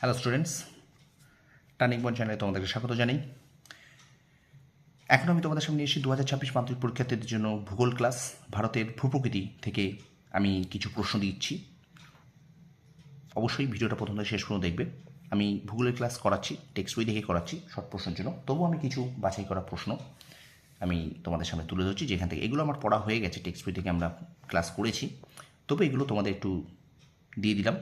Hello students turning point চ্যানেলে তোমাদেরকে স্বাগত জানাই। এখন আমি তোমাদের সামনে এসেছি দু হাজার ছাব্বিশ মাধ্যমিক পরীক্ষার্থীদের জন্য ভূগোল ক্লাস, ভারতের ভূপ্রকৃতি থেকে আমি কিছু প্রশ্ন দিচ্ছি। অবশ্যই ভিডিওটা প্রথম শেষ পর্যন্ত দেখবে। আমি ভূগোলের ক্লাস করাচ্ছি টেক্সট বই দেখে করাচ্ছি শর্ট প্রশ্নের জন্য। তবুও আমি কিছু বাছাই করা প্রশ্ন আমি তোমাদের সামনে তুলে ধরছি, যেখান থেকে এগুলো আমার পড়া হয়ে গেছে টেক্সট বই থেকে আমরা ক্লাস করেছি। তবে এগুলো তোমাদের একটু দিয়ে দিলাম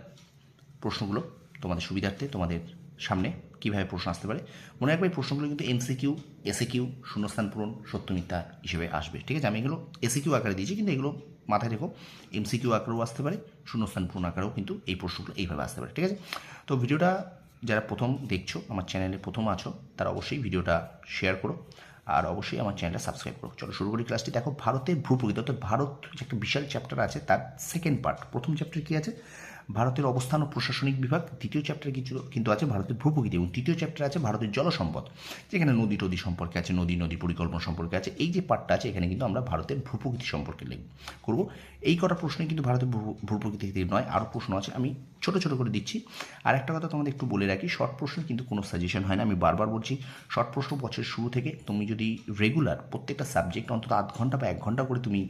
প্রশ্নগুলো। তোমাদের সুবিধার্থে তোমাদের সামনে কীভাবে প্রশ্ন আসতে পারে। মনে রাখবে প্রশ্নগুলো কিন্তু এমসিকিউ এসিকিউ শূন্যস্থান পূরণ, সত্য মিথ্যা হিসেবে আসবে। ঠিক আছে? আমি এগুলো এসিকিউ আকারে দিয়েছি, কিন্তু এগুলো মাথায় রেখো। এমসিকিউ আকারেও আসতে পারে, শূন্যস্থান পূরণ আকারেও কিন্তু এই প্রশ্নগুলো এইভাবে আসতে পারে। ঠিক আছে? তো ভিডিওটা যারা প্রথম দেখছ, আমার চ্যানেলে প্রথম আছো, তারা অবশ্যই ভিডিওটা শেয়ার করো। আর অবশ্যই আমার চ্যানেলটা সাবস্ক্রাইব করো। চলো শুরু করি ক্লাসটি। দেখো, ভারতের ভূপ্রকৃতি, অর্থাৎ ভারত যে একটা বিশাল চ্যাপ্টার আছে, তার সেকেন্ড পার্ট প্রথম চ্যাপ্টার কী আছে? ভারতের অবস্থান ও প্রশাসনিক বিভাগ, দ্বিতীয় চ্যাপ্টার কিছু কিন্তু আছে ভারতের ভূপ্রকৃতি এবং তৃতীয় চ্যাপ্টার আছে ভারতের জলসম্পদ। যেখানে নদী টদী সম্পর্কে আছে, নদী নদী পরিকল্পনা সম্পর্কে আছে, এই যে পার্টটা আছে, এখানে কিন্তু আমরা ভারতের ভূপ্রকৃতি সম্পর্কে লিখব। করব। এই কটা প্রশ্নে কিন্তু ভারতের ভূপ্রকৃতি নয়, আরও প্রশ্ন আছে, আমি ছোট ছোট করে দিচ্ছি। আর একটা কথা তোমাদের একটু বলে রাখি শর্ট প্রশ্ন কিন্তু কোনো সাজেশন হয় না, আমি বারবার বলছি শর্ট প্রশ্ন বছরের শুরু থেকে তুমি যদি রেগুলার প্রত্যেকটা সাবজেক্ট অন্তত আধ ঘণ্টা বা এক ঘণ্টা করে তুমি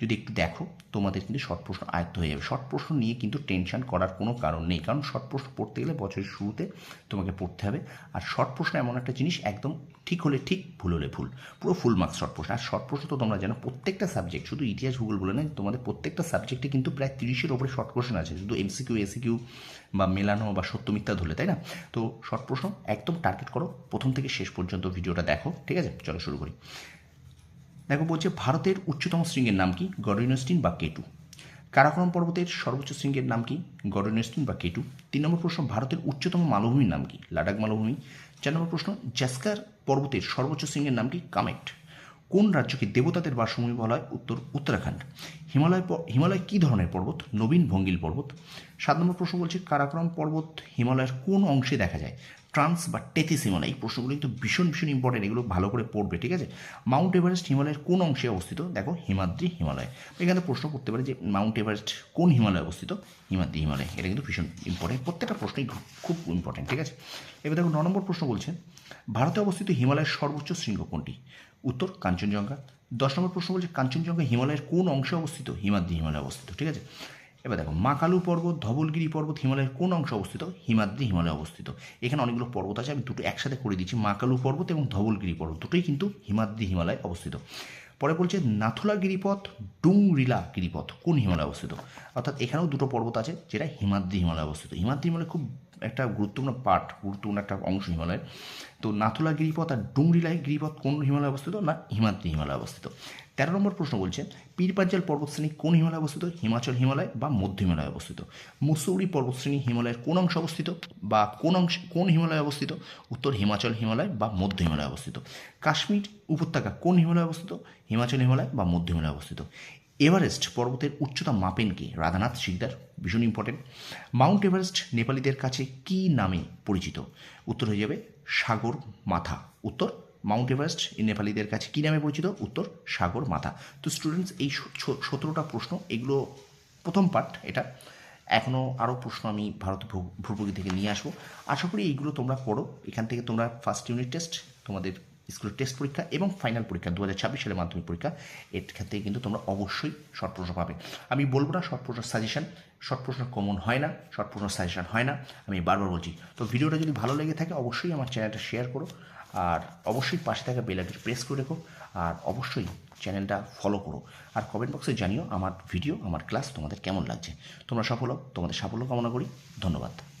যদি একটু দেখো, তোমাদের কিন্তু শর্ট প্রশ্ন আয়ত্ত হয়ে যাবে। শর্ট প্রশ্ন নিয়ে কিন্তু টেনশন করার কোনো কারণ নেই, কারণ শর্ট প্রশ্ন পড়তে গেলে বছরের শুরুতে তোমাকে পড়তে হবে। আর শর্ট প্রশ্ন এমন একটা জিনিস, একদম ঠিক হলে ঠিক, ভুল হলে ভুল, পুরো ফুল মার্কস শর্ট প্রশ্ন। আর শর্ট প্রশ্ন তো তোমরা জানো, প্রত্যেকটা সাবজেক্ট শুধু ইতিহাস ভূগোল বলে নয়, তোমাদের প্রত্যেকটা সাবজেক্টে কিন্তু প্রায় তিরিশের ওপরে শর্ট কোশ্চেন আছে, শুধু এমসিকিউ এসিকিউ বা মেলানো বা সত্য মিথ্যা ধরলে, তাই না? তো শর্ট প্রশ্ন, একদম টার্গেট করো, প্রথম থেকে শেষ পর্যন্ত ভিডিওটা দেখো, ঠিক আছে? চলো শুরু করি। দেখো, বলছে ভারতের উচ্চতম শৃঙ্গের নাম কি? গডইনস্টিন বা কেটু। কারাকোরম পর্বতের সর্বোচ্চ শৃঙ্গের নাম কি? গডইনস্টিন বা কেটু। তিন নম্বর প্রশ্ন, ভারতের উচ্চতম মালভূমির নাম কি? লাডাখ মালভূমি। চার নম্বর প্রশ্ন জাস্কার পর্বতের সর্বোচ্চ শৃঙ্গের নাম কি? কামেট। কোন রাজ্যকে দেবতাদের বাসভূমি বলা হয় উত্তর উত্তরাখণ্ড। হিমালয় হিমালয় কী ধরনের পর্বত? নবীন ভঙ্গিল পর্বত। সাত নম্বর প্রশ্ন বলছে, কারাক্রম পর্বত হিমালয়ের কোন অংশে দেখা যায়? ট্রান্স বা টেথিস হিমালয় এই প্রশ্নগুলো কিন্তু ভীষণ ভীষণ ইম্পর্টেন্ট এগুলো ভালো করে পড়বে, ঠিক আছে? মাউন্ট এভারেস্ট হিমালয়ের কোন অংশে অবস্থিত? দেখো, হিমাদ্রি হিমালয়। এখানে প্রশ্ন করতে পারে যে মাউন্ট এভারেস্ট কোন হিমালয়ে অবস্থিত? হিমাদ্রি হিমালয়, এটা কিন্তু ভীষণ ইম্পর্টেন্ট প্রত্যেকটা প্রশ্নই খুব- খুব ইম্পর্টেন্ট ঠিক আছে? এবার দেখো, ন নম্বর প্রশ্ন বলছে, ভারতে অবস্থিত হিমালয়ের সর্বোচ্চ শৃঙ্গ কোনটি? উত্তর, কাঞ্চনজঙ্ঘা। দশ নম্বর প্রশ্ন বলছে, কাঞ্চনজঙ্ঘা হিমালয়ের কোন অংশে অবস্থিত? হিমাদ্রি হিমালয়ে অবস্থিত, ঠিক আছে? এবার দেখো, মাকালু পর্বত, ধবলগিরি পর্বত, হিমালয়ের কোন অংশে অবস্থিত? হিমাদ্রি হিমালয়ে অবস্থিত। এখানে অনেকগুলো পর্বত আছে, আমি দুটো একসাথে করে দিচ্ছি, মাকালু পর্বত এবং ধবলগিরি পর্বত। দুটোই কিন্তু হিমাদ্রি হিমালয়ে অবস্থিত। পরে বলছে নাথুলা গিরিপথ, ডুংরিলা গিরিপথ, কোন হিমালয়ে অবস্থিত? অর্থাৎ এখানেও দুটো পর্বত আছে যেটা হিমাদ্রি হিমালয়ে অবস্থিত। হিমাদ্রি হিমালয় খুব একটা গুরুত্বপূর্ণ পার্ট গুরুত্বপূর্ণ একটা অংশ হিমালয়ের। তো নাথুলা গিরিপথ আর ডুংরিলাই গিরিপথ কোন হিমালয়ে অবস্থিত না হিমাদ্রি হিমালয়ে অবস্থিত? তেরো নম্বর প্রশ্ন বলছে পীরপাঞ্জাল পর্বতশ্রেণী কোন হিমালয়ে অবস্থিত? হিমাচল হিমালয় বা মধ্য হিমালয়ে অবস্থিত? মুসৌরি পর্বতশ্রেণী হিমালয়ের কোন অংশে অবস্থিত বা কোন অংশ, কোন হিমালয়ে অবস্থিত? উত্তর, হিমাচল হিমালয় বা মধ্য হিমালয়ে অবস্থিত। কাশ্মীর উপত্যকা কোন হিমালয়ে অবস্থিত? হিমাচল হিমালয় বা মধ্য হিমালয়ে অবস্থিত। এভারেস্ট পর্বতের উচ্চতা মাপেন কে? রাধানাথ শিকদার, ভীষণ ইম্পর্টেন্ট মাউন্ট এভারেস্ট নেপালিদের কাছে কী নামে পরিচিত? উত্তর হয়ে যাবে সাগর মাথা। উত্তর মাউন্ট এভারেস্ট নেপালিদের কাছে কী নামে পরিচিত? উত্তর, সাগর মাথা। তো স্টুডেন্টস এই সতেরোটা প্রশ্ন, এগুলো প্রথম পার্ট এটা। এখনও আরও প্রশ্ন আমি ভারত ভূপ্রকৃতি থেকে নিয়ে আসব। আশা করি এইগুলো তোমরা পড়ো। এখান থেকে তোমরা ফার্স্ট ইউনিট টেস্ট তোমাদের স্কুলের টেস্ট পরীক্ষা এবং ফাইনাল পরীক্ষা দু হাজার ছাব্বিশ সালের মাধ্যমিক পরীক্ষা এর ক্ষেত্রে কিন্তু তোমরা অবশ্যই শর্ট প্রশ্ন পাবে। আমি বলব না শর্ট প্রশ্ন সাজেশন শর্ট প্রশ্ন কমন হয় না শর্ট প্রশ্ন সাজেশন হয় না, আমি বারবার বলছি। তো ভিডিওটা যদি ভালো লেগে থাকে, অবশ্যই আমার চ্যানেলটা শেয়ার করো। আর অবশ্যই পাশে থাকা বেল আইকনটি প্রেস করে রেখো আর অবশ্যই চ্যানেলটা ফলো করো। আর কমেন্ট বক্সে জানিও আমার ভিডিও আমার ক্লাস তোমাদের কেমন লাগছে। তোমরা সফল হও, তোমাদের সাফল্য কামনা করি। ধন্যবাদ।